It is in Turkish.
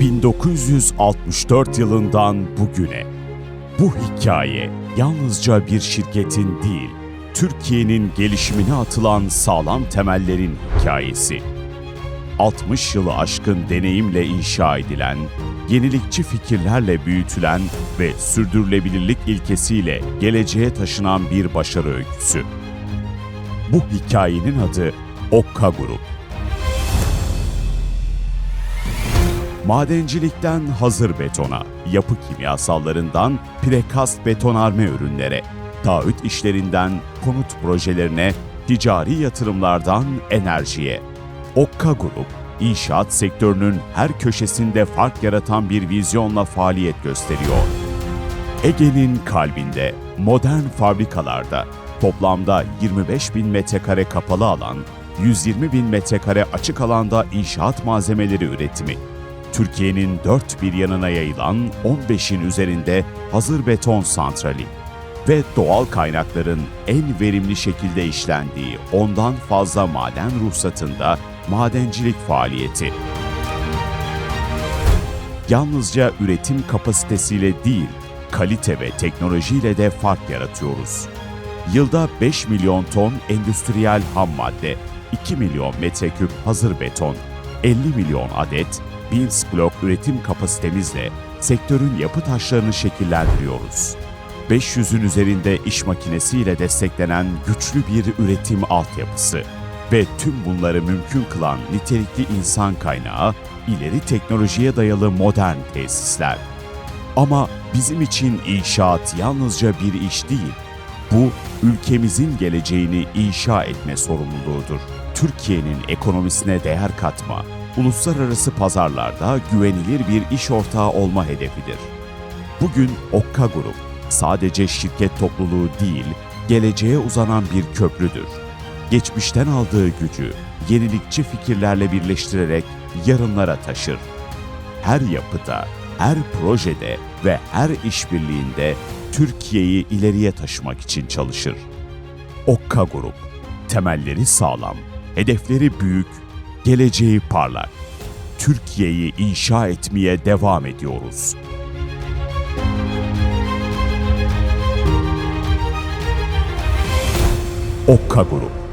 1964 yılından bugüne. Bu hikaye yalnızca bir şirketin değil, Türkiye'nin gelişimine atılan sağlam temellerin hikayesi. 60 yılı aşkın deneyimle inşa edilen, yenilikçi fikirlerle büyütülen ve sürdürülebilirlik ilkesiyle geleceğe taşınan bir başarı öyküsü. Bu hikayenin adı Okka Grup. Madencilikten hazır betona, yapı kimyasallarından prekast betonarme ürünlere, taahhüt işlerinden konut projelerine, ticari yatırımlardan enerjiye. Okka Grup, inşaat sektörünün her köşesinde fark yaratan bir vizyonla faaliyet gösteriyor. Ege'nin kalbinde, modern fabrikalarda toplamda 25 bin metrekare kapalı alan, 120 bin metrekare açık alanda inşaat malzemeleri üretimi, Türkiye'nin dört bir yanına yayılan 15'in üzerinde hazır beton santrali ve doğal kaynakların en verimli şekilde işlendiği ondan fazla maden ruhsatında madencilik faaliyeti. Yalnızca üretim kapasitesiyle değil, kalite ve teknolojiyle de fark yaratıyoruz. Yılda 5 milyon ton endüstriyel ham madde, 2 milyon metreküp hazır beton, 50 milyon adet Beams blok üretim kapasitemizle sektörün yapı taşlarını şekillendiriyoruz. 500'ün üzerinde iş makinesiyle desteklenen güçlü bir üretim altyapısı ve tüm bunları mümkün kılan nitelikli insan kaynağı, ileri teknolojiye dayalı modern tesisler. Ama bizim için inşaat yalnızca bir iş değil, bu ülkemizin geleceğini inşa etme sorumluluğudur. Türkiye'nin ekonomisine değer katma, uluslararası pazarlarda güvenilir bir iş ortağı olma hedefidir. Bugün Okka Grup sadece şirket topluluğu değil, geleceğe uzanan bir köprüdür. Geçmişten aldığı gücü yenilikçi fikirlerle birleştirerek yarınlara taşır. Her yapıda, her projede ve her işbirliğinde Türkiye'yi ileriye taşımak için çalışır. Okka Grup, temelleri sağlam, hedefleri büyük, geleceği parlak. Türkiye'yi inşa etmeye devam ediyoruz. Okka Grup